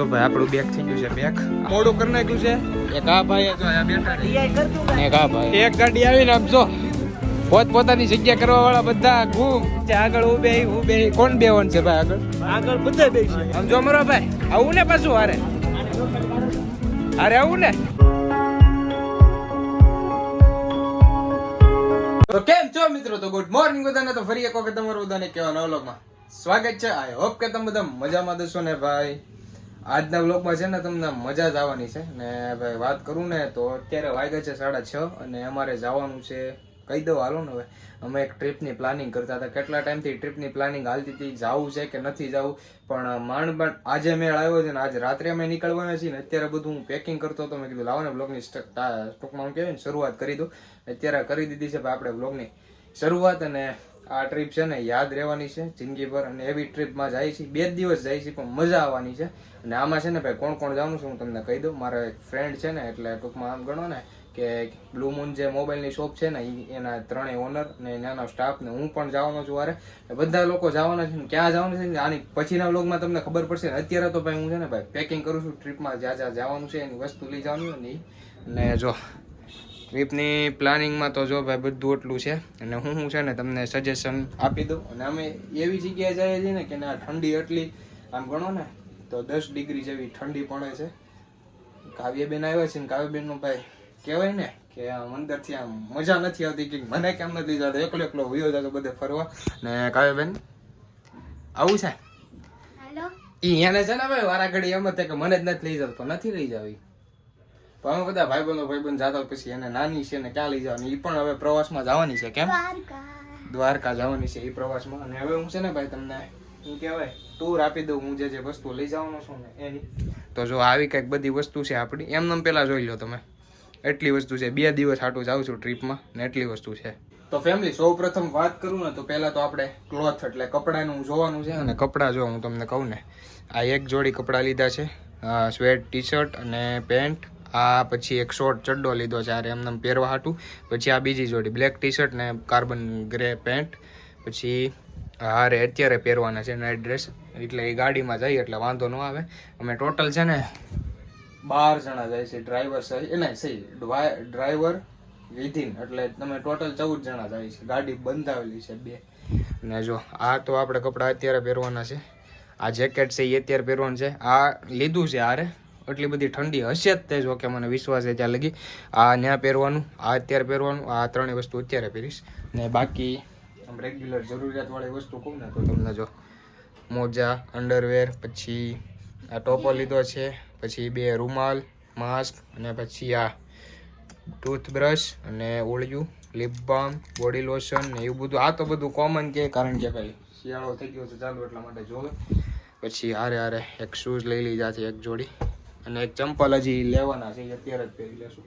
તો ભાઈ આપણું બેક થઈ ગયું છે બેક મોડું કરી નાખ્યું છે. એક આ ભાઈ જો આ બેઠા છે. એક આ ભાઈ. એક ગાડી આવીને આમ જો. પોત પોતાની જગ્યા કરવા વાળા બધા ઘૂમ છે આગળ ઉભે ઉભે કોણ બેવન છે ભાઈ આગળ? આગળ બધા બેસી આમ જો મરો ભાઈ આવું ને પાછું હારે? હારે આવું ને? તો કેમ છો મિત્રો? તો ગુડ મોર્નિંગ બધાને. તો ફરી એક વખત તમારું બધાને કેવા નવા સ્વાગત છે. આઈ હોપ કે તમે બધા મજામાં દશો ને ભાઈ? આજના વ્લોગમાં છે ને તમને મજા જ આવવાની છે. ને ભાઈ વાત કરું ને તો અત્યારે વાગ્યા છે સાડા છ અને અમારે જવાનું છે, કહી દઉં હાલો ને હવે. અમે એક ટ્રીપની પ્લાનિંગ કરતા હતા. કેટલા ટાઈમથી ટ્રીપની પ્લાનિંગ હાલતી હતી, જવું છે કે નથી જવું? પણ માંડ માંડ આજે મેળ આવ્યો છે ને આજે રાત્રે અમે નીકળવાના છીએ ને અત્યારે બધું હું પેકિંગ કરતો હતો. મેં કીધું, લાવો ને બ્લોગની ટૂંકમાં હું કહેવાય ને શરૂઆત કરી દઉં. અત્યારે કરી દીધી છે ભાઈ આપણે બ્લોગની શરૂઆત અને આ ટ્રીપ છે ને યાદ રહેવાની છે જિંદગીભર અને એવી ટ્રીપમાં જાય છે, બે દિવસ જાય છે, પણ મજા આવવાની છે. અને આમાં છે ને ભાઈ, કોણ કોણ જવાનું છે હું તમને કહી દઉં. મારા એક ફ્રેન્ડ છે ને, એટલે ટૂંકમાં આમ ગણો ને, કે બ્લુ મૂન જે મોબાઈલની શોપ છે ને એના ત્રણેય ઓનર ને નાના સ્ટાફ ને, હું પણ જવાનો છું વારે બધા લોકો જવાના છે ક્યાં જવાનું છે આની પછીના વ્લોગમાં તમને ખબર પડશે અત્યારે તો ભાઈ હું છે ને ભાઈ પેકિંગ કરું છું ટ્રીપમાં જ્યાં જ્યાં જવાનું છે, એની વસ્તુ લઈ જવાની ને જો ટ્રીપની પ્લાનિંગમાં તો જો ભાઈ બધું એટલું છે અને હું હું છે ને તમને સજેશન આપી દઉં. અને અમે એવી જગ્યાએ જઈએ છીએ ને કે ના ઠંડી એટલી આમ ગણો ને તો દસ ડિગ્રી જેવી ઠંડી પડે છે. કાવ્યબેન આવ્યા છે ને કાવ્યબેનનું ભાઈ કહેવાય ને કે આમ અંદરથી આમ મજા નથી આવતી કે મને કેમ નથી જતો એકલો એકલો વયો જતો બધે ફરવા. ને કાવ્યબેન આવું છે? એ ઈ એને છે ને ભાઈ વારા ઘડી એમ કે મને જ નથી લઈ જતો પણ નથી લઈ જાવી. પણ અમે બધા ભાઈબંધો ભાઈબંધ જાતા પછી એને નાની છે ને ક્યાં લઈ જવાની? એ પણ હવે પ્રવાસમાં જવાની છે કેમ? દ્વારકા. જવાની છે એ પ્રવાસમાં. અને હવે હું છે ને ભાઈ તમને શું કહેવાય? ટૂર આપી દઉં હું જે જે વસ્તુ લઈ જવાનો છું ને એની. તો જો આવી કંઈક બધી વસ્તુ છે આપણી. એમને પહેલાં જોઈ લો તમે. એટલી વસ્તુ છે. બે દિવસ હાટું જાઉં છું ટ્રીપમાં ને એટલી વસ્તુ છે. તો ફેમિલી સૌ પ્રથમ વાત કરું ને તો પહેલાં તો આપણે ક્લોથ એટલે કપડાનું જોવાનું છે અને કપડાં જો હું તમને કહું ને. આ એક જોડી કપડાં લીધા છે. સ્વેટ ટી શર્ટ અને પેન્ટ આ પછી એક શોર્ટ ચડ્ડો લીધો છે આરે એમને પહેરવા હાટું. પછી આ બીજી જોડી બ્લેક ટી શર્ટ ને કાર્બન ગ્રે પેન્ટ પછી હારે અત્યારે પહેરવાના છે નાઇટ ડ્રેસ એટલે એ ગાડીમાં જઈએ એટલે વાંધો ન આવે. અમે ટોટલ છે ને બાર જણા જાય છે ડ્રાઈવર સહી ના સહી ડ્રાઈવર વિધિન એટલે તમે ટોટલ ચૌદ જણા જાય છે. ગાડી બંધાવેલી છે બે. ને જો, આ તો આપણે કપડાં અત્યારે પહેરવાના છે. આ જેકેટ છે એ અત્યારે પહેરવાનું છે. આ લીધું છે આરે એટલી બધી ઠંડી હશે જ તે જો. કે મને વિશ્વાસ છે, ત્યાં લગી આ ત્યાં પહેરવાનું, આ અત્યારે પહેરવાનું, આ ત્રણેય વસ્તુ અત્યારે પહેરીશ. ને બાકી આમ રેગ્યુલર જરૂરિયાતવાળી વસ્તુ કહું ને, તો તમને જો મોજા અંડરવેર પછી આ ટોપો લીધો છે, પછી બે રૂમાલ માસ્ક અને પછી આ ટૂથબ્રશ અને ઓળિયું લિપ બામ બોડી લોશન ને એવું બધું. આ તો બધું કોમન કે, કારણ કે ભાઈ શિયાળો થઈ ગયો છે ચાલુ, એટલા માટે જોવે. પછી હારે હારે એક શૂઝ લઈ લીધા છે એક જોડી. અને એક ચંપલ હજી લેવાના છે અત્યારે જ પહેરી લેશું.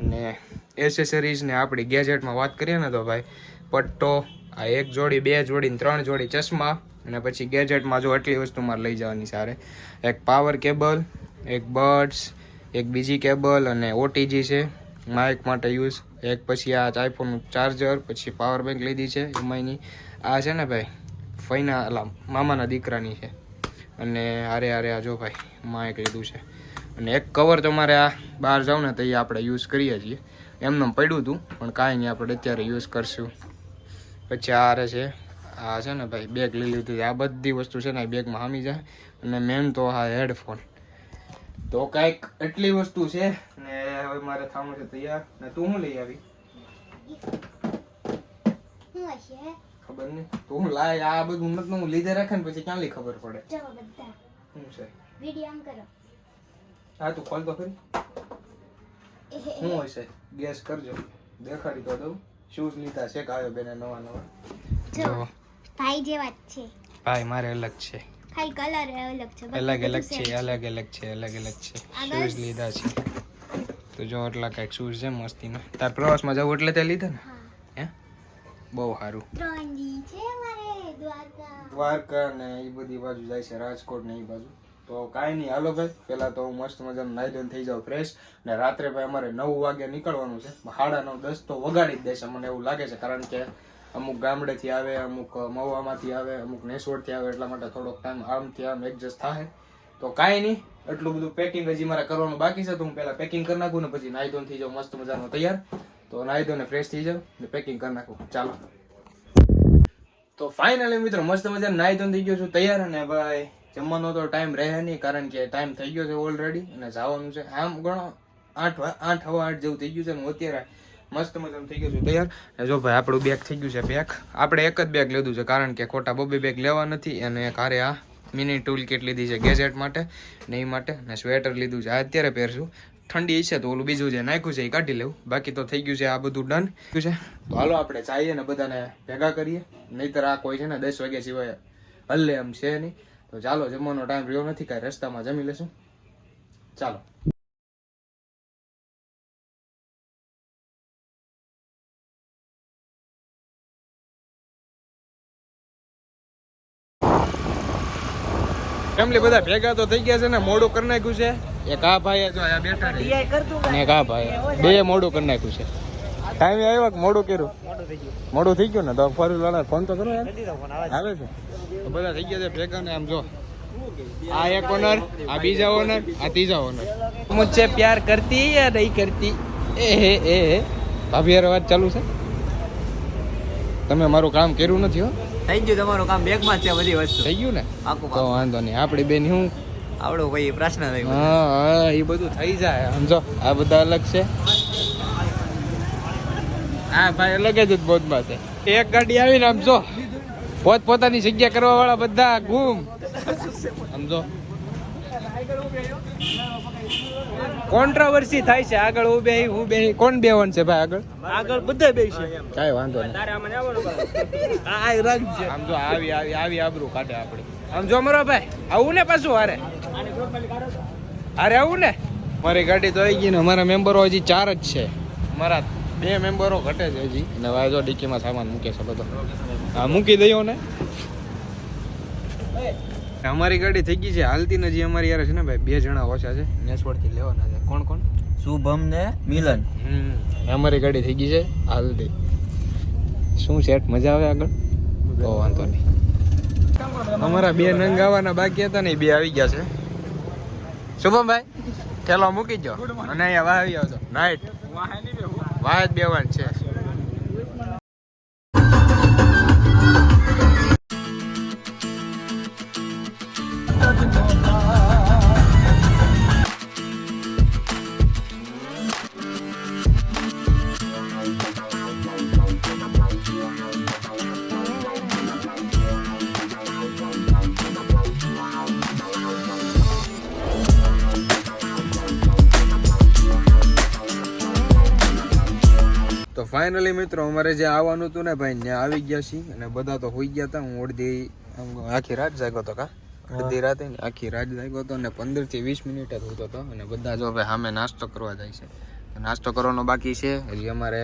અને એસેસરીઝ ને આપણી ગેજેટમાં વાત કરીએ ને તો ભાઈ, પટ્ટો, આ એક જોડી, બે જોડી ત્રણ જોડી ચશ્મા અને પછી ગેજેટમાં જો આટલી વસ્તુ મારે લઈ જવાની સારે એક પાવર કેબલ એક બર્ડ્સ એક બીજી કેબલ અને ઓટીજી છે માઇક માટે યુઝ એક પછી આ આઈફોનનું ચાર્જર પછી પાવર બેંક લીધી છે, એમાંયની. આ છે ને ભાઈ, ફઈના મામાના દીકરાની છે. અને હારે હારે આ જો ભાઈ માએ કીધું છે. અને એક કવર તમારે આ બહાર જાવ ને તો એ આપણે યુઝ કરીએ છીએ. એમને પડ્યું હતું પણ કાંઈ નહીં, આપણે અત્યારે યુઝ કરશું. પછી આ હારે છે, આ છે ને ભાઈ બેગ લઈ લીધું. આ બધી વસ્તુ છે ને બેગમાં હામી જાય. અને મેન તો આ હેડફોન તો કાંઈક એટલી વસ્તુ છે ને હવે મારે થવું છે તૈયાર. ને તું હું લઈ આવી? ખબર નહીં. તો હું લાય આ બધું નથી હું લીધે રાખે ને પછી ક્યાં ખબર પડે? ચલો બધા. શું છે? વીડિયો આમ કરો. હા તું ખોલ તો ખરી. શું હશે? ગેસ કરજો. દેખાડી તો દઉં. શૂઝ લીધા છે કાયો બેને નવા નવા. જો ભાઈ જેવા જ છે. ભાઈ મારે અલગ છે. ભાઈ કલર અલગ છે અલગ અલગ છે અલગ અલગ છે અલગ અલગ છે. શૂઝ લીધા છે. તો જો એટલા કાંઈક શૂઝ છે મસ્તીના. તાર પ્રવાસમાં જવું એટલે તે લીધા ને? બહુ સારું ત્રણ દી છે મારે દ્વારકા. દ્વારકા ને એ બધી બાજુ જાય છે રાજકોટ ને એ બાજુ. તો કાંઈ નહીં હાલો ભાઈ. પહેલાં તો હું મસ્ત મજાનું નાઈ ધોઈને થઈ જાઉં ફ્રેશ ને રાત્રે ભાઈ અમારે નવ વાગે નીકળવાનું છે. સાડા નવ દસ તો વગાડી જ દેશે મને એવું લાગે છે કારણ કે અમુક ગામડેથી આવે અમુક મહુવામાંથી આવે અમુક નેસોડથી આવે એટલા માટે થોડોક ટાઈમ આમથી આમ એડજસ્ટ થાય તો કાંઈ નહીં એટલું બધું પેકિંગ હજી મારે કરવાનું બાકી છે તો હું પહેલાં પેકિંગ કરી નાખું ને પછી ધોઈને થઈ જાઉં મસ્ત મજાનો તૈયાર? તો નાહી ધોઈને ફ્રેશ થઈ જાઓ ને પેકિંગ કરી નાખો. ચાલો. તો ફાઇનલી મિત્રો, મસ્ત મજા નાહી ધોઈને થઈ ગયો છું, તૈયાર અને ભાઈ, જમવાનો તો ટાઈમ રહે નહીં કારણ કે ટાઈમ થઈ ગયો છે ઓલરેડી અને જવાનું છે આમ ગણો આઠ આઠ હવા આઠ જેવું થઈ ગયું છે ને હું અત્યારે મસ્ત મજાનું થઈ ગયું છું તૈયાર. જો ભાઈ, આપણું બેગ થઈ ગયું છે બેગ આપણે એક જ બેગ લીધું છે કારણ કે ખોટા બબે બેગ લેવા નથી અને કારે આ મિની ટૂલ કિટ લીધી છે ગેજેટ માટે ને એ માટે ને સ્વેટર લીધું છે. અત્યારે પહેરશું. ઠંડી છે તો ઓલું બીજું જે નાખ્યું છે એ કાઢી લેવું. બાકી તો થઈ ગયું છે આ બધું ડન છે? તો હાલો આપણે ચાઈએ ને બધાને ભેગા કરીએ. નહીતર આ કોઈ છે ને દસ વાગ્યા સિવાય હલ્લે એમ છે નહીં. તો ચાલો જમવાનો ટાઈમ રહ્યો નથી, કાંઈ રસ્તામાં જમી લેશું. ચાલો. ફેમિલી બધા ભેગા તો થઈ ગયા છે ને મોડું કરી નાખ્યું છે. એક આ ભાઈ જો આ બેઠા છે. ને એક આ ભાઈ બે મોડું કરી નાખ્યું છે. ટાઈમ આવ્યો કે મોડું કર્યું? મોડું થઈ ગયું. ને? તો ફરી વાળા ફોન તો કરો આવે છે. તો બધા થઈ ગયા છે ભેગા ને આમ જો. આ એક ઓનર આ બીજા ઓનર આ ત્રીજા ઓનર મુજે પ્યાર કરતી યા નહીં કરતી? એ હે એ હે ભાભી અવાજ ચાલુ છે? તમે મારું કામ કર્યું નથી હો? થઈ ગયું તમારું કામ બેગમાં છે બધી વસ્તુ. થઈ ગયું ને? આખું તો વાંધો નહીં. આપણી બેન હું આવડો ભાઈ પ્રશ્ન થઈ હા હા એ બધું થઈ જાય. સમજો આ બધા અલગ છે. હા ભાઈ અલગ જ બોધમાં છે. એક ગાડી આવીને આમ જો પોત પોતાની જગ્યા કરવા વાળા બધા ગુમ. સમજો કોન્ટ્રાવર્સી થાય છે. આગળ હું બે હું બે કોણ બેવન છે ભાઈ આગળ? આગળ બધા બે છે. કાઈ વાંધો નહીં. આ રાખજે આમ જો આવી આવી આવી આબરૂ કાઢે આપણે આમ જો મરો ભાઈ. આવું ને પાછું હારે. અરે આવું ને? મારી ગાડી તો આવી ગઈ ને અમારા મેમ્બરો હજી ચાર જ છે. મારા બે મેમ્બરો ઘટે છે હજી. અને વાયદો જો ડીકીમાં સામાન મૂકે છે બધો. હા મૂકી દયો ને. અમારી ગાડી થઈ ગઈ છે હાલતી નથી અમારી યાર છે ને ભાઈ બે જણા ઓછા છે. નેસવડથી લેવાના છે. કોણ કોણ? શુભમ ને મિલન. હમ. અમારી ગાડી થઈ ગઈ છે હાલતી શું સેટ મજા આવે આગળ? તો વાંધો નહીં. અમારા બે નંગ આવવાના બાકી હતા ને એ બે આવી ગયા છે. શુભમભાઈ ઠેલો મૂકી દો અને અહીંયા વાહ આવી આવજો નાઇટ વાહ જ બેવાન છે. તો ફાઇનલી મિત્રો અમારે જે આવવાનું હતું ને ભાઈ ત્યાં આવી ગયા છીએ અને બધા તો હોઈ ગયા હતા. હું અડધી આખી રાત જાગ્યો હતો કા? અડધી રાતે આખી રાત જાગ્યો હતો અને પંદરથી વીસ મિનિટ જ હોતો હતો અને બધા જો ભાઈ સામે નાસ્તો કરવા જાય છે. નાસ્તો કરવાનો બાકી છે. હજી અમારે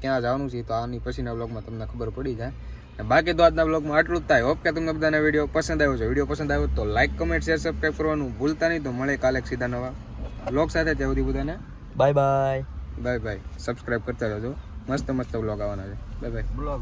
ક્યાં જવાનું છે તો આની પછીના બ્લોગમાં તમને ખબર પડી જાય. અને બાકી તો આજના બ્લોગમાં આટલું જ થાય. હોપ કે તમને બધાને વીડિયો પસંદ આવ્યો છે. વીડિયો પસંદ આવ્યો તો લાઈક કમેન્ટ શેર સબસ્ક્રાઈબ કરવાનું ભૂલતા નહીં. તો મળે કાલે સીધા નવા બ્લોગ સાથે. ત્યાં સુધી બધાને bye bye bye bye. Subscribe કરતા રહેજો. મસ્ત મસ્ત બ્લોગ આવવાના છે. Bye bye. બ્લોગ